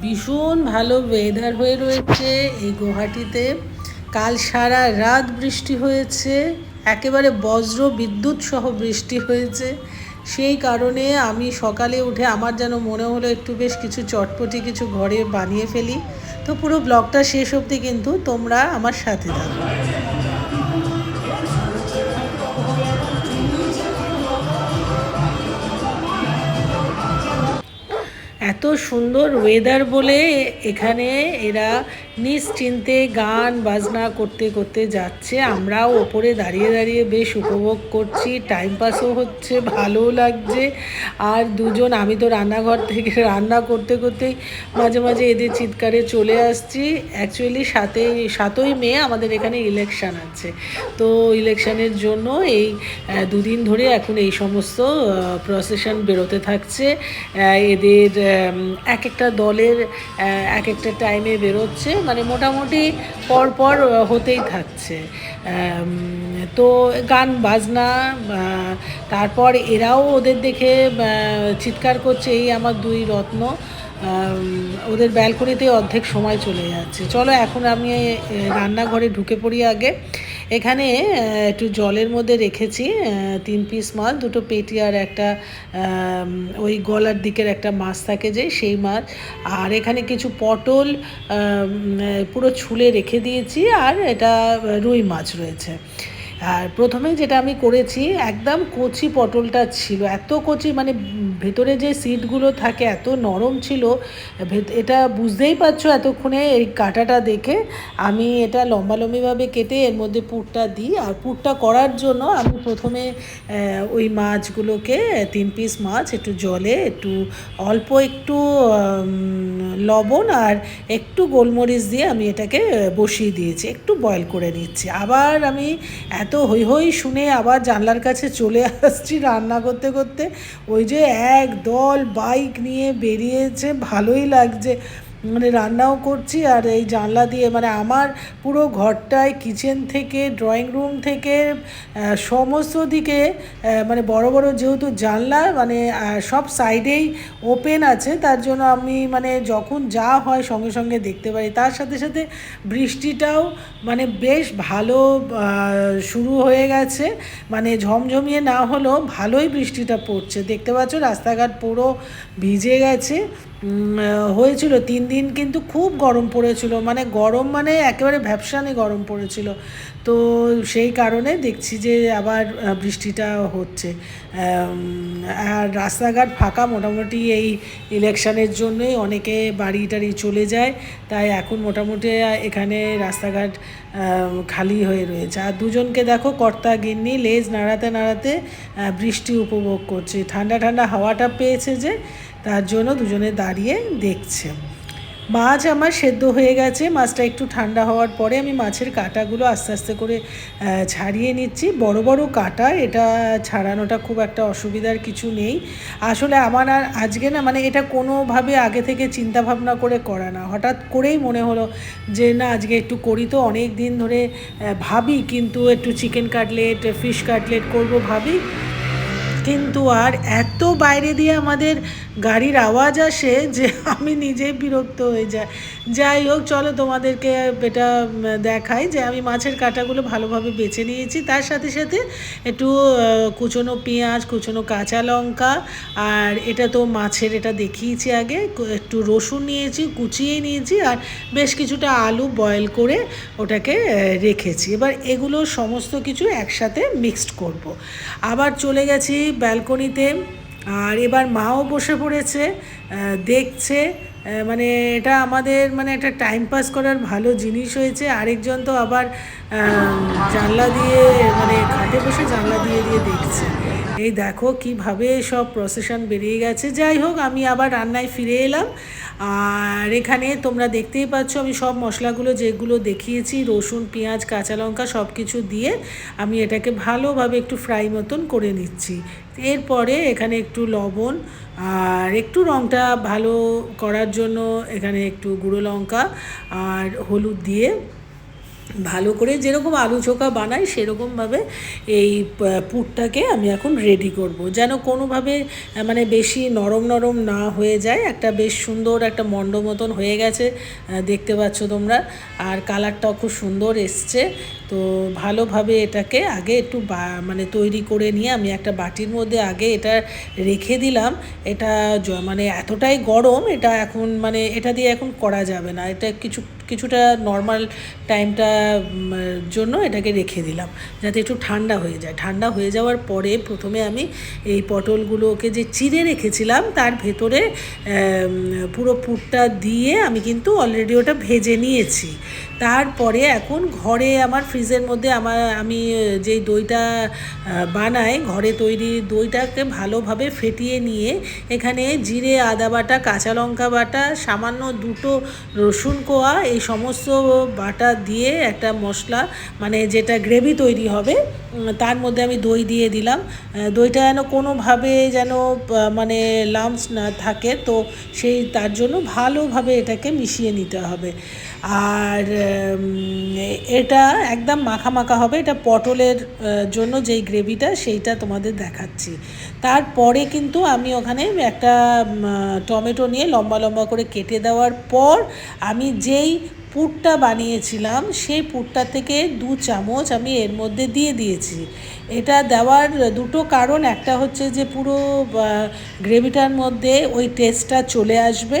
ভীষণ ভালো ওয়েদার হয়ে রয়েছে এই গুয়াহাটিতে। কাল সারা রাত বৃষ্টি হয়েছে, একেবারে বজ্র বিদ্যুৎ সহ বৃষ্টি হয়েছে। সেই কারণে আমি সকালে উঠে আমার যেন মনে হলো একটু বেশ কিছু চটপটি কিছু ঘরে বানিয়ে ফেলি। তো পুরো ব্লগটা শেষ অবধি কিন্তু তোমরা আমার সাথে থাকো। এত সুন্দর ওয়েদার বলে এখানে এরা নিশ্চিন্তে গান বাজনা করতে করতে যাচ্ছে। আমরাও ওপরে দাঁড়িয়ে দাঁড়িয়ে বেশ উপভোগ করছি। টাইম পাসও হচ্ছে, ভালোও লাগছে। আর দুজন, আমি তো রান্নাঘর থেকে রান্না করতে করতেই মাঝে মাঝে এদের চিৎকারে চলে আসছি। অ্যাকচুয়ালি সাথে সাতই মে আমাদের এখানে ইলেকশান আছে। তো ইলেকশানের জন্য এই দুদিন ধরে এখন এই সমস্ত প্রসেশন বেরোতে থাকছে। এদের এক একটা দলের এক একটা টাইমে বেরোচ্ছে। মানে মোটামুটি পরপর পর হতেই থাকছে। তো গান, বাজনা তারপর এরাও ওদের দেখে চিৎকার করছে, এই আমার দুই রত্ন। ওদের ব্যালকনিতে অর্ধেক সময় চলে যাচ্ছে। চলো, এখন আমি রান্নাঘরে ঢুকে পড়ি আগে। এখানে একটু জলের মধ্যে রেখেছি তিন পিস মাছ দুটো পেটি আর একটা ওই গলার দিকের একটা মাছ থাকে যে, সেই মাছ। আর এখানে কিছু পটল পুরো ছুলে রেখে দিয়েছি আর এটা রুই মাছ রয়েছে। আর প্রথমে যেটা আমি করেছি, একদম কচি পটলটা ছিল, এত কচি মানে ভেতরে যে সিটগুলো থাকে, এত নরম ছিল এটা বুঝতেই পারছ এতক্ষণে এই কাটাটা দেখে। আমি এটা লম্বালম্বিভাবে কেটে এর মধ্যে পুরটা দিই, আর পুরটা করার জন্য আমি প্রথমে ওই মাছগুলোকে, তিন পিস মাছ, একটু জলে, একটু অল্প একটু লবণ আর একটু গোলমরিচ দিয়ে আমি এটাকে বসিয়ে দিয়েছি, একটু বয়েল করে নিচ্ছি। আবার আমি এত হই হই শুনে আবার জানলার কাছে চলে আসছি রান্না করতে করতে, ওই যে এক দল বাইক নিয়ে বেরিয়েছে ভালোই লাগছে। মানে রান্নাও করছি আর এই জানলা দিয়ে মানে আমার পুরো ঘরটায় কিচেন থেকে ড্রয়িং রুম থেকে সমস্ত দিকে মানে বড় বড় যেহেতু জানলা মানে সব সাইডেই ওপেন আছে, তার জন্য আমি মানে যখন যা হয় সঙ্গে সঙ্গে দেখতে পারি। তার সাথে সাথে বৃষ্টিটাও মানে বেশ ভালো শুরু হয়ে গেছে। মানে ঝমঝমিয়ে না হলেও ভালোই বৃষ্টিটা পড়ছে। দেখতে পাচ্ছ রাস্তাঘাট পুরো ভিজে গেছে। হয়েছিল। তিন দিন কিন্তু খুব গরম পড়েছিল। মানে গরম মানে একেবারে ভ্যাপসানি গরম পড়েছিল। তো সেই কারণে দেখছি যে আবার বৃষ্টিটা হচ্ছে। আর রাস্তাঘাট ফাঁকা মোটামুটি এই ইলেকশনের জন্যই অনেকে বাড়ি টাড়ি চলে যায়। তাই এখন মোটামুটি এখানে রাস্তাঘাট খালি হয়ে রয়েছে। আর দুজনকে দেখো, কর্তা গিন্নি লেজ নাড়াতে নাড়াতে বৃষ্টি উপভোগ করছে। ঠান্ডা ঠান্ডা হাওয়াটা পেয়েছে যে তার জন্য দুজনে দাঁড়িয়ে দেখছে। মাছ আমার সেদ্ধ হয়ে গেছে। মাছটা একটু ঠান্ডা হওয়ার পরে আমি মাছের কাঁটাগুলো আস্তে আস্তে করে ছাড়িয়ে নিচ্ছি। বড় বড় কাঁটা, এটা ছাড়ানোটা খুব একটা অসুবিধার কিছু নেই। আসলে আমার আর আজকে না মানে এটা কোনোভাবে আগে থেকে চিন্তা ভাবনা করে করা না। হঠাৎ করেই মনে হলো যে, না, আজকে একটু করি তো অনেক দিন ধরে ভাবি, কিন্তু একটু চিকেন কাটলেট ফিশ কাটলেট করব ভাবি। কিন্তু আর এত বাইরে দিয়ে আমাদের গাড়ির আওয়াজ আসে যে আমি নিজেই বিরক্ত হয়ে যাই। যাই হোক, চলো তোমাদেরকে এটা দেখাই যে আমি মাছের কাঁটাগুলো ভালোভাবে বেছে নিয়েছি। তার সাথে সাথে একটু কুচনো পেঁয়াজ, কুচনো কাঁচা লঙ্কা আর এটা তো মাছের, এটা দেখিয়েছি আগে। একটু রসুন নিয়েছি, কুচিয়ে নিয়েছি আর বেশ কিছুটা আলু বয়েল করে ওটাকে রেখেছি। এবার এগুলো সমস্ত কিছু একসাথে মিক্সড করব। আবার চলে গেছি ব্যালকনিতে। আর এবার মাও বসে পড়েছে দেখছে মানে এটা আমাদের মানে একটা টাইম পাস করার ভালো জিনিস হয়েছে। আরেকজন তো আবার জানলা দিয়ে মানে খাটে বসে জানলা দিয়ে দিয়ে দেখছে। এই দেখো কীভাবে সব প্রসেশন বেরিয়ে গেছে। যাই হোক, আমি আবার রান্নায় ফিরে এলাম। আর এখানে তোমরা দেখতেই পাচ্ছ, আমি সব মশলাগুলো যেগুলো দেখিয়েছি, রসুন, পেঁয়াজ, কাঁচা লঙ্কা সব কিছু দিয়ে আমি এটাকে ভালোভাবে একটু ফ্রাই মতন করে নিচ্ছি। এরপরে এখানে একটু লবণ আর একটু রঙটা ভালো করার জন্য এখানে একটু গুঁড়ো লঙ্কা আর হলুদ দিয়ে ভালো করে যেরকম আলু চোখা বানাই, সেরকমভাবে এই পুরটাকে আমি এখন রেডি করব। যেন কোনোভাবে মানে বেশি নরম নরম না হয়ে যায়। একটা বেশ সুন্দর একটা মণ্ড মতন হয়ে গেছে দেখতে পাচ্ছ তোমরা। আর কালারটাও খুব সুন্দর এসছে। তো ভালোভাবে এটাকে আগে একটু মানে তৈরি করে নিয়ে আমি একটা বাটির মধ্যে আগে এটা রেখে দিলাম। এটা মানে এতটাই গরম, এটা এখন মানে এটা দিয়ে এখন করা যাবে না। এটা কিছু কিছুটা নর্মাল টাইমটা জন্য এটাকে রেখে দিলাম, যাতে একটু ঠান্ডা হয়ে যায়। ঠান্ডা হয়ে যাওয়ার পরে প্রথমে আমি এই পটলগুলোকে যে চিড়ে রেখেছিলাম, তার ভেতরে পুরো পুরটা দিয়ে আমি কিন্তু অলরেডি ওটা ভেজে নিয়েছি। তারপরে এখন ঘরে আমার ফ্রিজের মধ্যে আমার, আমি যেই দইটা বানাই, ঘরে তৈরি দইটাকে ভালোভাবে ফেটিয়ে নিয়ে এখানে জিরে, আদা বাটা, কাঁচা লঙ্কা বাটা, সামান্য দুটো রসুন কোয়া, এই সমস্ত বাটা দিয়ে একটা মশলা মানে যেটা গ্রেভি তৈরি হবে তার মধ্যে আমি দই দিয়ে দিলাম। দইটা যেন কোনোভাবে যেন মানে লাম্পস না থাকে, তো সেই, তার জন্য ভালোভাবে এটাকে মিশিয়ে নিতে হবে। আর এটা একদম মাখা মাখা হবে। এটা পটলের জন্য যেই গ্রেভিটা, সেইটা তোমাদের দেখাচ্ছি। তারপরে কিন্তু আমি ওখানে একটা টমেটো নিয়ে লম্বা লম্বা করে কেটে দেওয়ার পর আমি যেই পুরটা বানিয়েছিলাম, সেই পুরটা থেকে দু চামচ আমি এর মধ্যে দিয়ে দিয়েছি। এটা দেওয়ার দুটো কারণ। একটা হচ্ছে যে পুরো গ্রেভিটার মধ্যে ওই টেস্টটা চলে আসবে।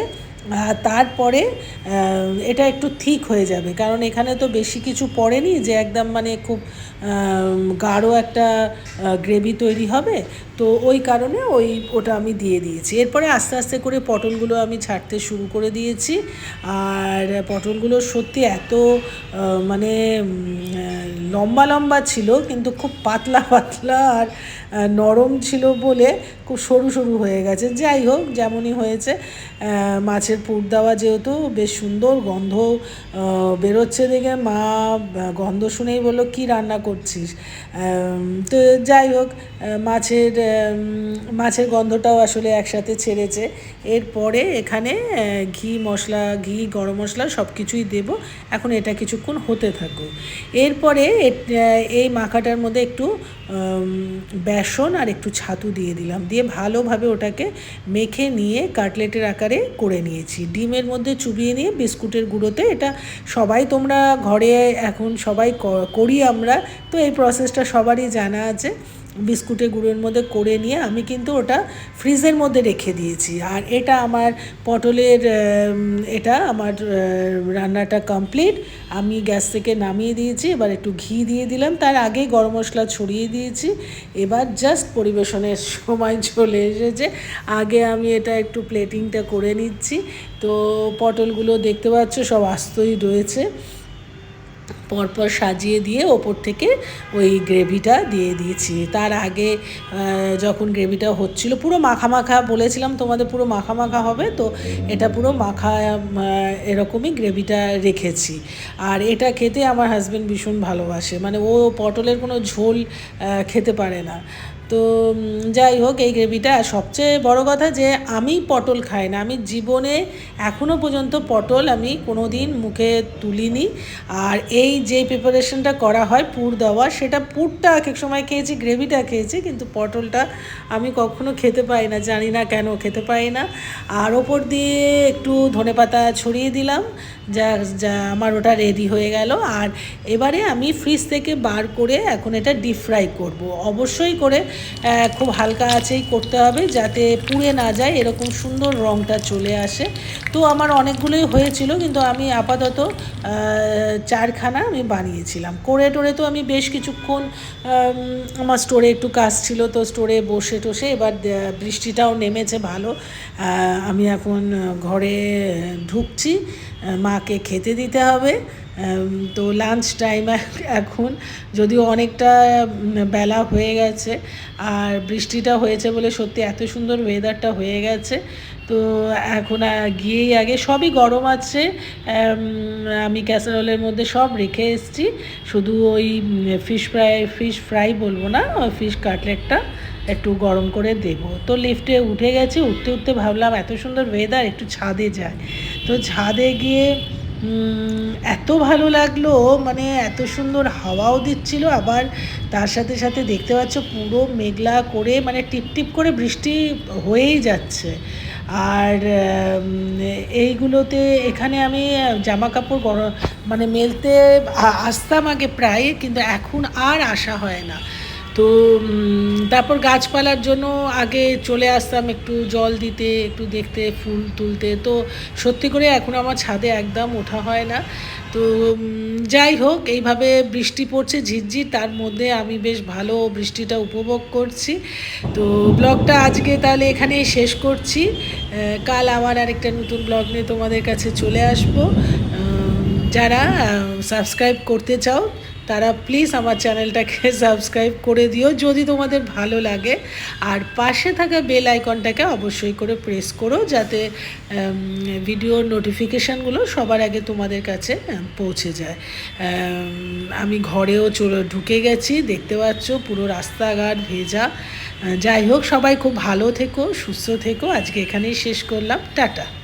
তারপরে এটা একটু ঠিক হয়ে যাবে। কারণ এখানে তো বেশি কিছু পড়েনি যে একদম মানে খুব গাঢ় একটা গ্রেভি তৈরি হবে। তো ওই কারণে ওই ওটা আমি দিয়ে দিয়েছি। এরপরে আস্তে আস্তে করে পটলগুলো আমি ছাড়তে শুরু করে দিয়েছি। আর পটলগুলো সত্যি এত মানে লম্বা লম্বা ছিল কিন্তু খুব পাতলা পাতলা আর নরম ছিল বলে খুব সরু সরু হয়ে গেছে। যাই হোক যেমনই হয়েছে আহ, মাছের পুর দেওয়া যেহেতু, বেশ সুন্দর গন্ধ বেরোচ্ছে দেখে মা গন্ধ শুনেই বলল, কী রান্না করছিস? তো যাই হোক মাছের মাছের গন্ধটাও আসলে একসাথে ছেড়েছে। এরপরে এখানে ঘি, মশলা, ঘি, গরম মশলা সব কিছুই দেবো। এখন এটা কিছুক্ষণ হতে থাকুক। এরপরে এই মাখাটার মধ্যে একটু বেসন আর একটু ছাতু দিয়ে দিলাম। দিয়ে ভালোভাবে ওটাকে মেখে নিয়ে, কাটলেটের আকারে করে নিয়েছি ডিমের মধ্যে চুবিয়ে নিয়ে বিস্কুটের গুঁড়োতে এটা সবাই তোমরা ঘরে এখন সবাই করি আমরা। তো এই প্রসেসটা সবারই জানা আছে। বিস্কুটের গুঁড়োর মধ্যে করে নিয়ে আমি কিন্তু ওটা ফ্রিজের মধ্যে রেখে দিয়েছি। আর এটা আমার পটলের এটা আমার রান্নাটা কমপ্লিট আমি গ্যাস থেকে নামিয়ে দিয়েছি, এবার একটু ঘি দিয়ে দিলাম। তার আগেই গরম মশলা ছড়িয়ে দিয়েছি। এবার জাস্ট পরিবেশনের সময় চলে এসেছে। আগে আমি এটা একটু প্লেটিংটা করে নিচ্ছি। তো পটলগুলো দেখতে পাচ্ছ সব আস্তই রয়েছে। পরপর সাজিয়ে দিয়ে ওপর থেকে ওই গ্রেভিটা দিয়ে দিয়েছি। তার আগে যখন গ্রেভিটা হচ্ছিল, পুরো মাখা মাখা বলেছিলাম তোমাদের পুরো মাখা মাখা হবে, তো এটা পুরো মাখা এরকমই গ্রেভিটা রেখেছি। আর এটা খেতে আমার হাজব্যান্ড ভীষণ ভালোবাসে। মানে ও পটলের কোনো ঝোল খেতে পারে না। তো যাই হোক, এই গ্রেভিটা আর সবচেয়ে বড় কথা যে আমি পটল খাই না। আমি জীবনে এখনও পর্যন্ত পটল আমি কোনো দিন মুখে তুলিনি। আর এই যে প্রিপারেশনটা করা হয়, পুর দেওয়া, সেটা পুরটা এক সময় খেয়েছি, গ্রেভিটা খেয়েছি, কিন্তু পটলটা আমি কখনো খেতে পাই না, জানি না কেন খেতে পাই না। আর ওপর দিয়ে একটু ধনেপাতা ছড়িয়ে দিলাম। যা যা আমার ওটা রেডি হয়ে গেল। আর এবারে আমি ফ্রিজ থেকে বার করে এখন এটা ডিপ ফ্রাই করব। অবশ্যই করে খুব হালকা আঁচেই করতে হবে যাতে পুড়ে না যায়, এরকম সুন্দর রঙটা চলে আসে। তো আমার অনেকগুলোই হয়েছিল, কিন্তু আমি আপাতত চারখানা আমি বানিয়েছিলাম। করে টোরে তো আমি বেশ কিছুক্ষণ আমার স্টোরে একটু কাজ ছিল, তো স্টোরে বসে টসে এবার বৃষ্টিটাও নেমেছে ভালো। আমি এখন ঘরে ঢুকছি। মাকে খেতে দিতে হবে। তো লাঞ্চ টাইম এখন যদিও অনেকটা বেলা হয়ে গেছে, আর বৃষ্টিটা হয়েছে বলে সত্যি এত সুন্দর ওয়েদারটা হয়ে গেছে। তো এখন গিয়েই আগে সবই গরম আছে আমি ক্যাসারোলের মধ্যে সব রেখে এসেছি। শুধু ওই ফিশ ফ্রাই ফিশ ফ্রাই বলব না ফিশ কাটলেটটা একটু গরম করে দেব। তো লিফটে উঠে গেছি, উঠতে উঠতে ভাবলাম এত সুন্দর ওয়েদার একটু ছাদে যায় তো ছাদে গিয়ে এত ভালো লাগল মানে এত সুন্দর হাওয়াও দিচ্ছিল, আবার তার সাথে সাথে দেখতে পাচ্ছ পুরো মেঘলা করে মানে টিপ টিপ করে বৃষ্টি হয়েই যাচ্ছে। আর এইগুলোতে এখানে আমি জামা কাপড় মানে মেলতে আসতাম আগে প্রায়, কিন্তু এখন আর আসা হয় না। তো তারপর গাছপালার জন্য আগে চলে আসতাম একটু জল দিতে, একটু দেখতে, ফুল তুলতে। তো সত্যি করে এখন আমার ছাদে একদম ওঠা হয় না। তো যাই হোক, এইভাবে বৃষ্টি পড়ছে ঝিরঝির, তার মধ্যে আমি বেশ ভালো বৃষ্টিটা উপভোগ করছি। তো ব্লগটা আজকে তাহলে এখানেই শেষ করছি। কাল আবার আরেকটা নতুন ব্লগ নিয়ে তোমাদের কাছে চলে আসব। যারা সাবস্ক্রাইব করতে চাও তারা প্লিজ আমার চ্যানেলটাকে সাবস্ক্রাইব করে দিও যদি তোমাদের ভালো লাগে। আর পাশে থাকা বেল আইকনটাকে অবশ্যই করে প্রেস করো যাতে ভিডিওর নোটিফিকেশানগুলো সবার আগে তোমাদের কাছে পৌঁছে যায়। আমি ঘরেও ঢুকে গেছি, দেখতে পাচ্ছ পুরো রাস্তাঘাট ভেজা। যাই হোক, সবাই খুব ভালো থেকো, সুস্থ থেকো। আজকে এখানেই শেষ করলাম। টাটা।